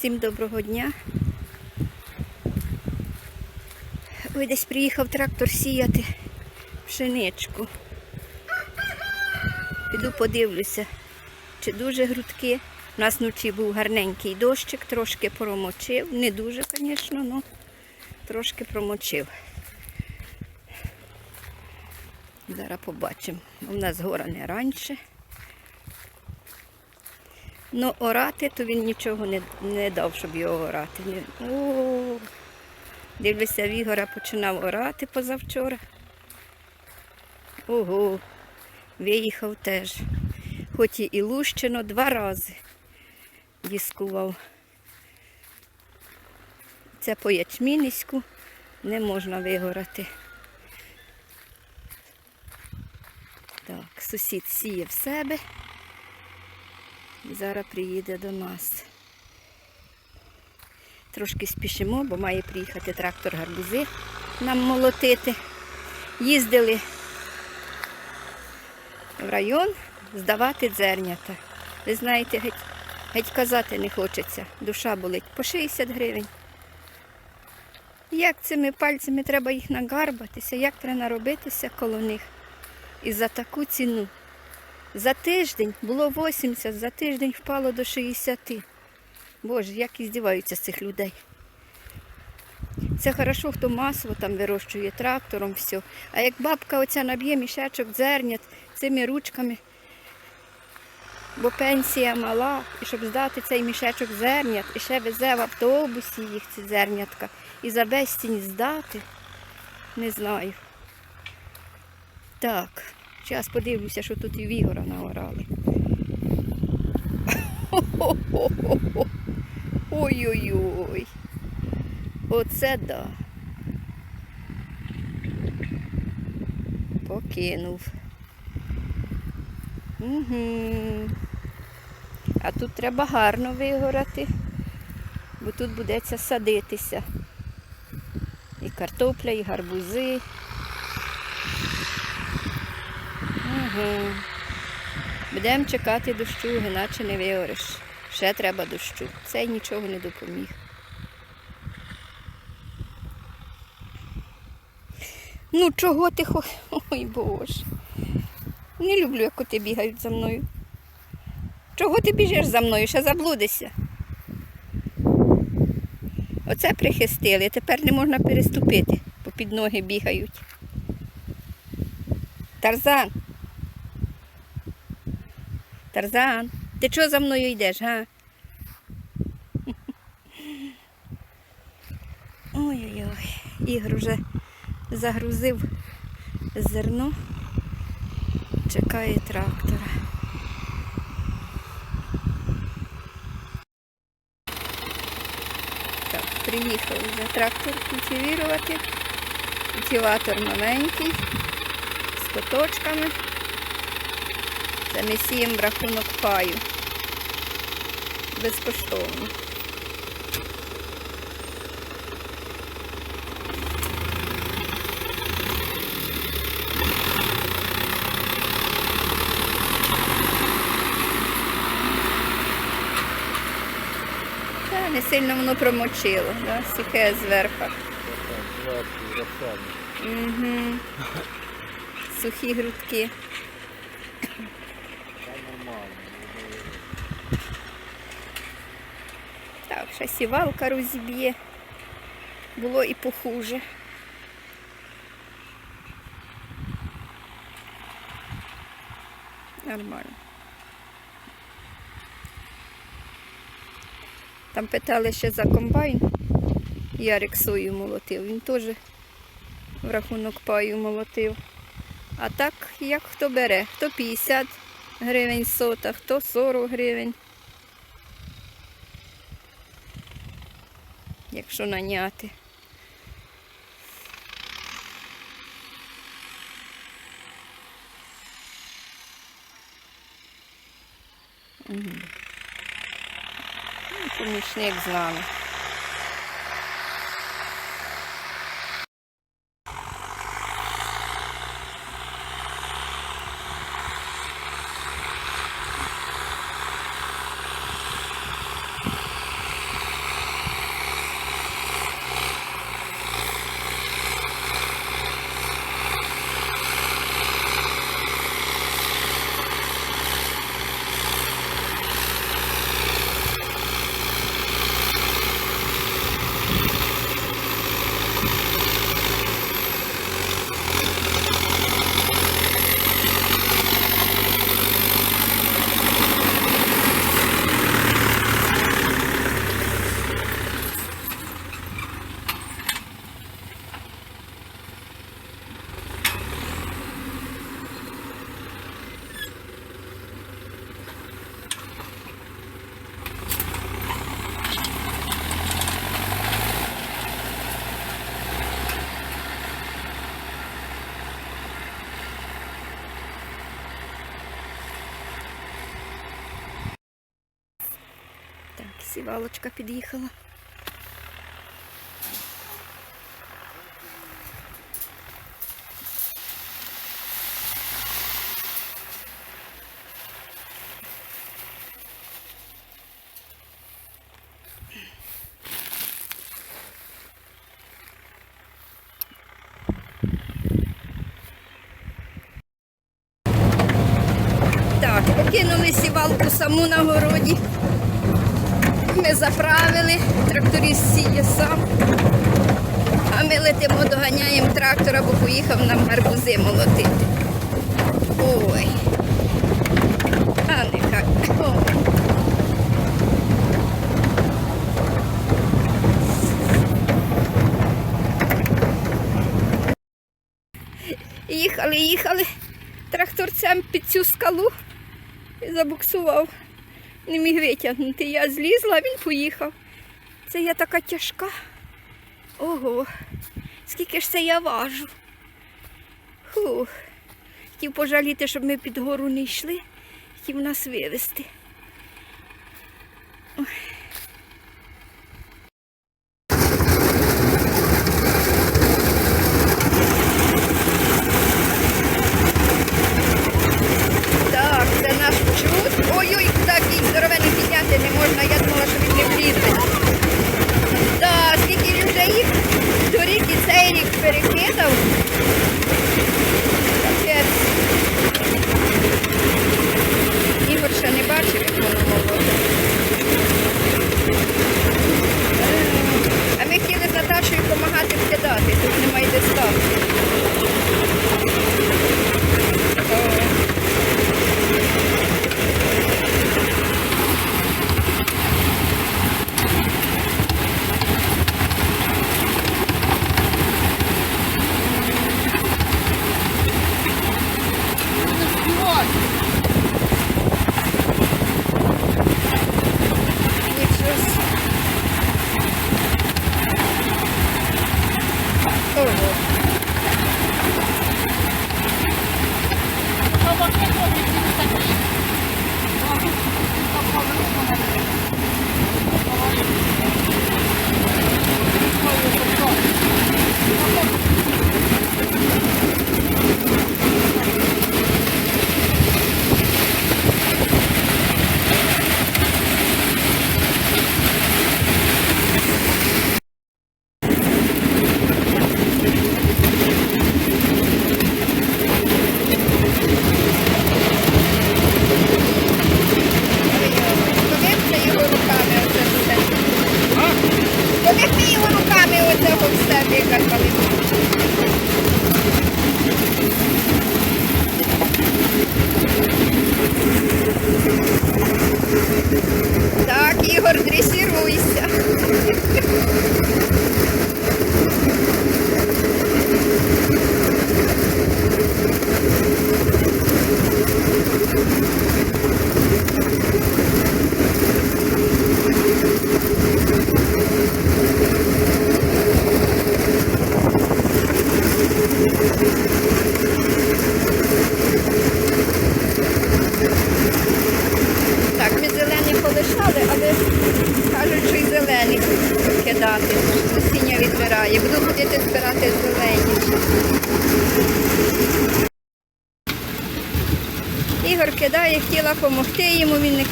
Всім доброго дня. Ой, десь приїхав трактор сіяти пшеничку. Піду подивлюся, чи дуже грудки. У нас вночі був гарненький дощик, трошки промочив. Не дуже, звісно, але трошки промочив. Зараз побачимо. У нас гора не раніше. Ну, орати, то він нічого не, не дав, щоб його орати. О, дивлюся, Вігора починав орати позавчора. Ого, виїхав теж. Хоч і Ілущино два рази дискував. Це по ячміниську не можна вигорати. Так, сусід сіє в себе. І зараз приїде до нас. Трошки спішимо, бо має приїхати трактор гарбузи нам молотити. Їздили в район здавати дзернята. Ви знаєте, геть, геть казати не хочеться. Душа болить по 60 гривень. Як цими пальцями треба їх нагарбатися, як треба наробитися коло них. І за таку ціну. За тиждень було 80, за тиждень впало до 60. Боже, як і здіваються з цих людей. Це хорошо, хто масово там вирощує трактором, все. А як бабка оця наб'є мішечок зернят цими ручками, бо пенсія мала, і щоб здати цей мішечок зернят, і ще везе в автобусі їх ці зернятка, і за безцінь здати, не знаю. Так. Зараз подивлюся, що тут і Вігора наорали. Ой-ой-ой. Оце да. Покинув. Угу. А тут треба гарно вигорати, бо тут будеться садитися. І картопля, і гарбузи. Угу. Будемо чекати дощу, іначе не виориш. Ще треба дощу. Цей нічого не допоміг. Ну, чого ти хо... Ой Боже. Не люблю, як коти бігають за мною. Чого ти біжиш за мною? Ще заблудишся. Оце прихистили, тепер не можна переступити, бо під ноги бігають. Тарзан. Тарзан, ти чого за мною йдеш, га? Ой-ой-ой, Ігор вже загрузив зерно, чекає трактора. Так, приїхав вже трактор культивірувати. Культиватор маленький, з поточками. Це ми сіємо в рахунок паю. Безкоштовно. Та не сильно воно промочило, да? сіке зверху. Угу. Сухі грудки. Так, ще сівалка розіб'є. Було і похуже. Нормально. Там питали ще за комбайн. Ярик сою молотив. Він теж в рахунок паю молотив. А так, як хто бере, хто 50 гривень сота, хто 40 гривень. Якщо наняти. Ну, Помічник з нами. Сівалочка під'їхала. Так, покинули сівалку саму на городі. Ми заправили, тракторист сіє сам. А ми летимо, доганяємо трактора, бо поїхав нам гарбузи молотити. Ой. А нехай. Ой. Їхали, їхали тракторцем під цю скалу і забуксував. Не міг витягнути. Я злізла, він поїхав. Це я така тяжка. Ого, скільки ж це я важу. Хух. Хотів пожаліти, щоб ми під гору не йшли, хотів нас вивезти. Ой.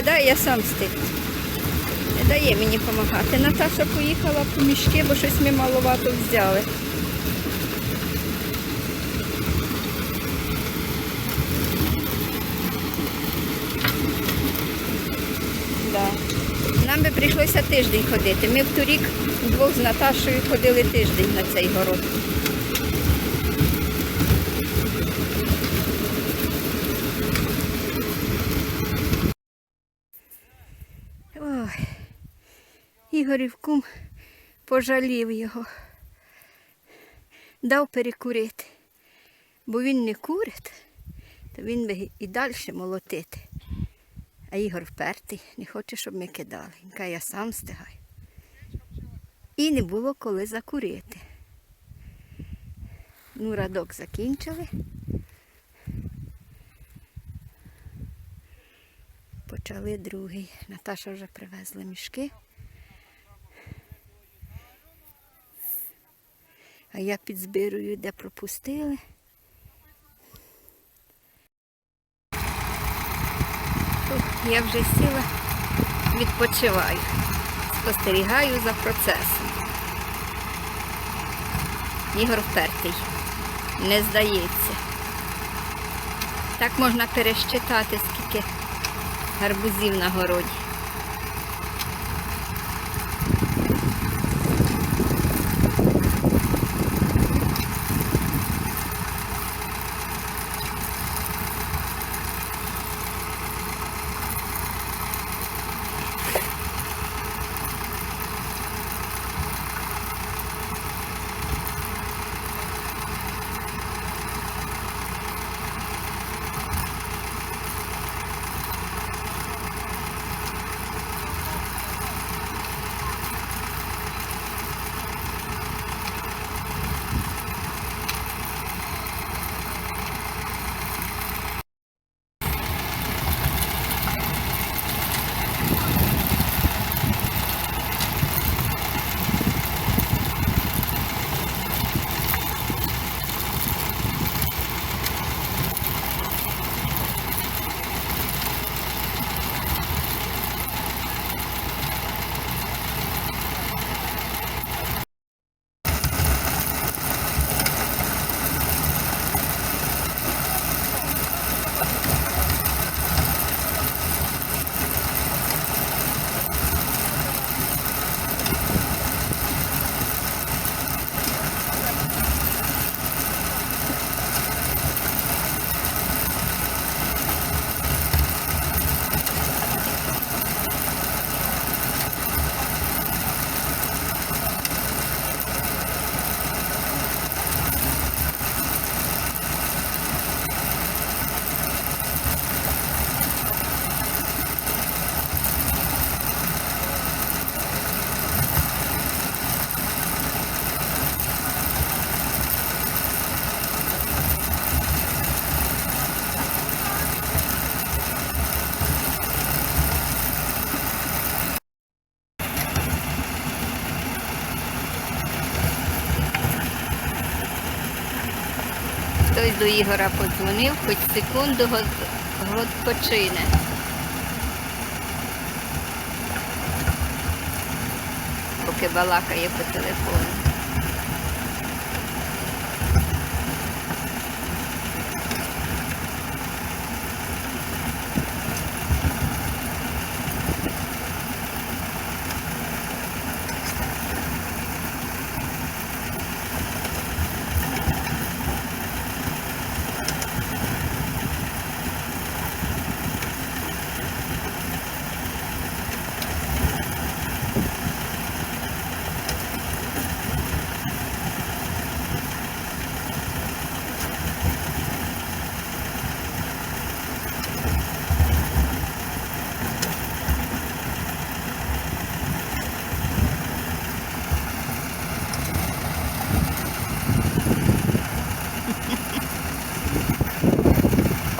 Кидає, я сам стиг. Не дає мені допомагати. Наташа поїхала по мішки, бо щось ми маловато взяли. Да. Нам би прийшлося тиждень ходити. Ми в торік вдвох з Наташою ходили тиждень на цей город. Ой, Ігорів кум пожалів його. Дав перекурити. Бо він не курить, то він би і далі молотити. А Ігор впертий, не хоче, щоб ми кидали. Він каже, я сам стигаю. І не було коли закурити. Ну, радок закінчили. Почали другий. Наташа вже привезла мішки. А я підзбирую, де пропустили. Тут я вже сіла, відпочиваю, спостерігаю за процесом. Ігор впертий, не здається. Так можна перещитати, скільки гарбузів на городі. Хтось до Ігора подзвонив, хоч секунду відпочине. Поки балакає по телефону.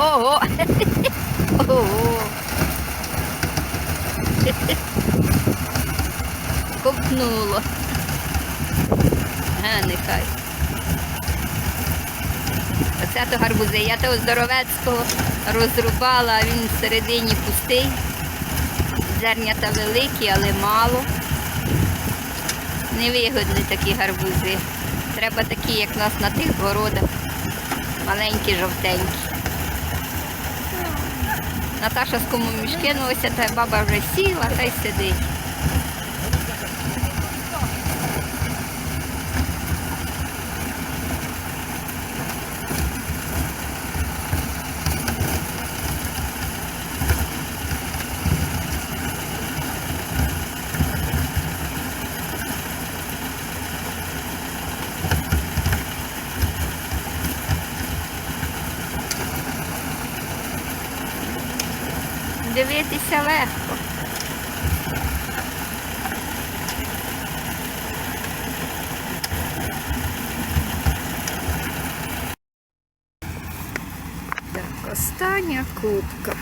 Ого! Ого! Копнуло. А, нехай. То гарбузи. Я того здоровецького розрубала, він всередині пустий. Зернята великі, але мало. Невигодні такі гарбузи. Треба такі, як у нас на тих городах. Маленькі, жовтенькі. Наташа з кому мішки носить, та баба вже сіла та й сидить. Дивитися легко. Так, остання кубка.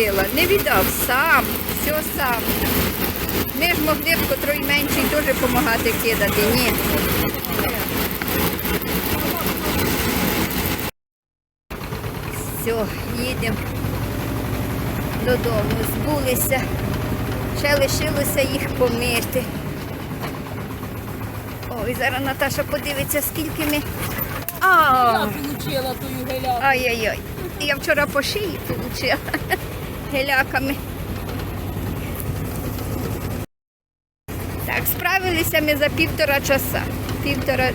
Віддав не віддав, сам, все сам. Ми ж могли б котрий менший теж допомагати кидати. Ні. Все, їдемо додому. Збулися. Ще лишилося їх помити. Ой, зараз Наташа подивиться, скільки ми. А, Я ай-яй-яй. Я вчора по шиї отримала геляками. Так, справилися ми за півтора часа. Півтора,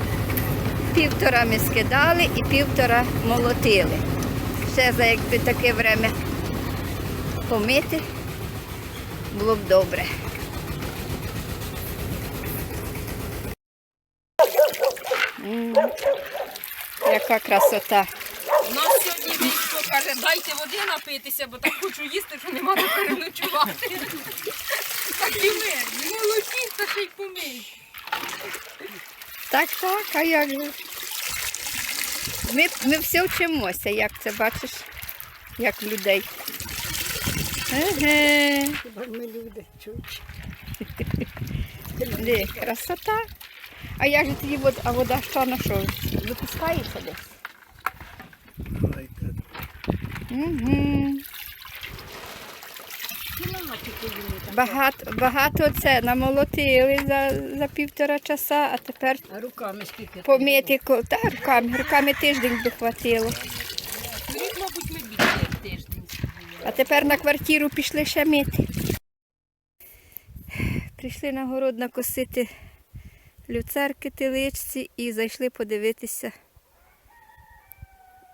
півтора ми скидали і півтора молотили. Ще за якби таке время помити було б добре. Яка красота. У нас сьогодні військо каже, дайте води напитися, бо так хочу їсти, що нема де переночувати. Так і ми. Молодці, та ще й помий. Так, так, а як же? Ми, ми все вчимося, як це бачиш, як в людей. Еге. Ми люди чуть. Де, красота. А як же тоді вода, а вода що на що? Випускається десь? Угу. Багато, багато це намолотили за, за півтора часа, а тепер А руками скільки? помити та, руками, руками тиждень би хватило. Мабуть, ми більше тиждень. А тепер на квартиру пішли ще мити. Прийшли на город накосити люцерки теличці і зайшли подивитися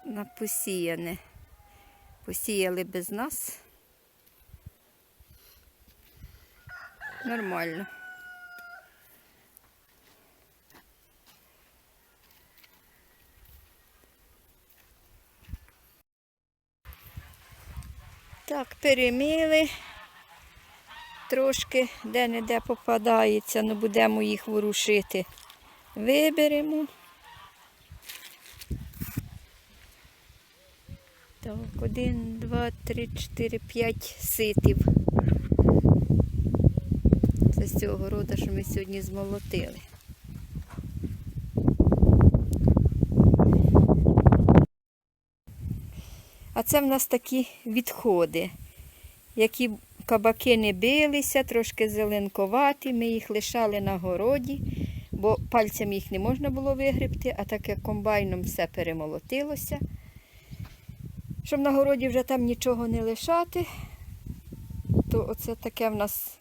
на посіяне. Посіяли без нас. Нормально. Так, перемили. Трошки де-не-де попадається, ну будемо їх ворушити. Виберемо. Так, один, два, три, чотири, п'ять ситів. Це з цього роду, що ми сьогодні змолотили. А це в нас такі відходи, які кабаки не билися, трошки зеленковаті, ми їх лишали на городі, бо пальцями їх не можна було вигребти, а так як комбайном все перемолотилося. Щоб на городі вже там нічого не лишати, то оце таке в нас,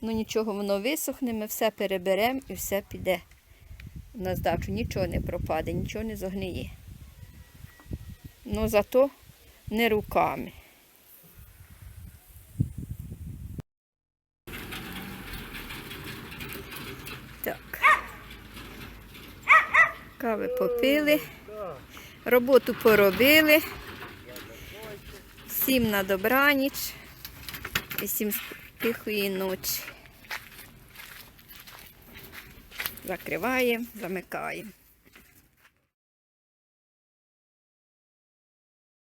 ну нічого воно висохне, ми все переберемо і все піде на здачу. Нічого не пропаде, нічого не зогниє. Ну зато не руками. Так. Кави попили, роботу поробили. Всім на добраніч і всім тихої ночі. Закриваємо, замикаємо.